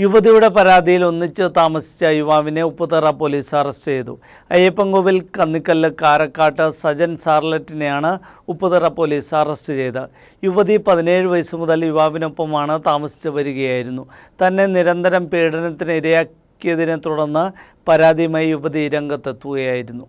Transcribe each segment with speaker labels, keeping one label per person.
Speaker 1: യുവതിയുടെ പരാതിയിൽ ഒന്നിച്ച് താമസിച്ച യുവാവിനെ ഉപ്പുതറ പോലീസ് അറസ്റ്റ് ചെയ്തു. അയ്യപ്പൻകോവിൽ കന്നിക്കല്ല് കാരക്കാട്ട് സജൻ സാർലറ്റിനെയാണ് ഉപ്പുതറ പോലീസ് അറസ്റ്റ് ചെയ്തത്. യുവതി പതിനേഴ് വയസ്സ് മുതൽ യുവാവിനൊപ്പമാണ് താമസിച്ചു വരികയായിരുന്നു. തന്നെ നിരന്തരം പീഡനത്തിന് ഇരയാക്കിയതിനെ തുടർന്ന് പരാതിയുമായി യുവതി രംഗത്തെത്തുകയായിരുന്നു.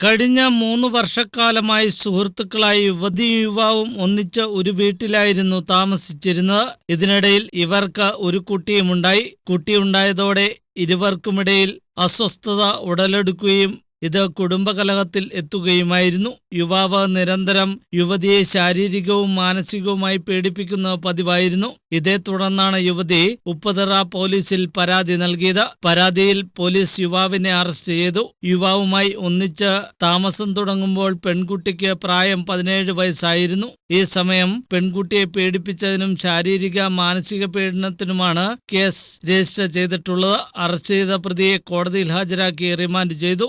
Speaker 1: കഴിഞ്ഞ മൂന്ന് വർഷക്കാലമായി സുഹൃത്തുക്കളായി യുവതിയും യുവാവും ഒന്നിച്ച് ഒരു വീട്ടിലായിരുന്നു താമസിച്ചിരുന്നത്. ഇതിനിടയിൽ ഇവർക്ക് ഒരു കുട്ടിയുമുണ്ടായി. കുട്ടിയുണ്ടായതോടെ ഇരുവർക്കുമിടയിൽ അസ്വസ്ഥത ഉടലെടുക്കുകയും ഇത് കുടുംബകലഹത്തിൽ എത്തുകയുമായിരുന്നു. യുവാവ് നിരന്തരം യുവതിയെ ശാരീരികവും മാനസികവുമായി പീഡിപ്പിക്കുന്ന പതിവായിരുന്നു. ഇതേ തുടർന്നാണ് യുവതി ഉപ്പതറ പോലീസിൽ പരാതി നൽകിയത്. പരാതിയിൽ പോലീസ് യുവാവിനെ അറസ്റ്റ് ചെയ്തു. യുവാവുമായി ഒന്നിച്ച് താമസം തുടങ്ങുമ്പോൾ പെൺകുട്ടിക്ക് പ്രായം പതിനേഴ് വയസ്സായിരുന്നു. ഈ സമയം പെൺകുട്ടിയെ പീഡിപ്പിച്ചതിനും ശാരീരിക മാനസിക പീഡനത്തിനുമാണ് കേസ് രജിസ്റ്റർ ചെയ്തിട്ടുള്ളത്. അറസ്റ്റ് ചെയ്ത പ്രതിയെ കോടതിയിൽ ഹാജരാക്കി റിമാൻഡ് ചെയ്തു.